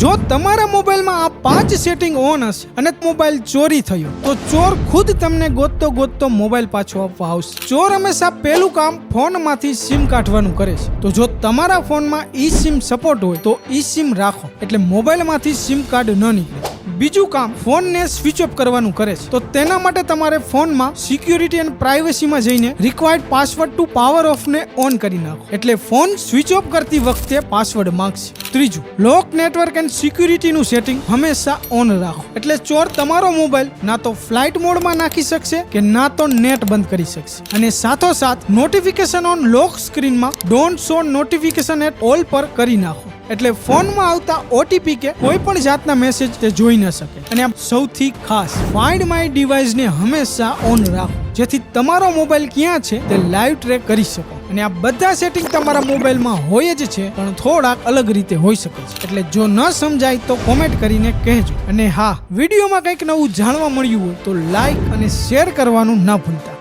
જો તમારા મોબાઈલમાં આ પાંચ સેટિંગ ઓન હશે અને મોબાઈલ ચોરી થયો, તો ચોર ખુદ તમને ગોતતો ગોતતો મોબાઈલ પાછો આપવા આવશે. ચોર હંમેશા પહેલું કામ ફોનમાંથી સિમ કાઢવાનું કરે છે. તો જો તમારા ફોનમાં ઈ સિમ સપોર્ટ હોય, તો ઈ સિમ રાખો. એટલે મોબાઈલમાંથી સિમ કાર્ડ ન નીકળે. બીજું કામ ફોનને સ્વિચ ઓફ કરવાનું કરે છે. તો તેના માટે તમારે ફોનમાં સિક્યુરિટી એન્ડ પ્રાઇવસીમાં જઈને રિક્વાયર્ડ પાસવર્ડ ટુ પાવર ઓફને ઓન કરી નાખો. એટલે ફોન સ્વિચ ઓફ કરતી વખતે પાસવર્ડ માંગશે. ત્રીજું, લોક નેટવર્ક એન્ડ સિક્યુરિટીનું સેટિંગ હંમેશા ઓન રાખો. એટલે ચોર તમારો મોબાઈલ ના તો ફ્લાઇટ મોડમાં નાખી શકશે કે ના તો નેટ બંધ કરી શકશે. અને સાથોસાથ notification on lock સ્ક્રીનમાં don't show notification at all પર કરી નાખો. એટલે ફોનમાં આવતા ઓટીપી કે કોઈ પણ જાતના મેસેજ તે જોઈ ન શકે. અને આ સૌથી ખાસ ફાઇન્ડ માય ડિવાઇસને હંમેશા ઓન રાખો. જેથી તમારો મોબાઈલ ક્યાં છે તે લાઈવ ટ્રેક કરી શકો. અને આ બધા સેટિંગ તમારા મોબાઈલમાં હોય જ છે, પણ થોડાક અલગ રીતે હોઈ શકે છે. એટલે જો ન સમજાય તો કોમેન્ટ કરીને કહેજો. અને હા, વિડીયોમાં કંઈક નવું જાણવા મળ્યું હોય તો લાઈક અને શેર કરવાનું ન ભૂલતા.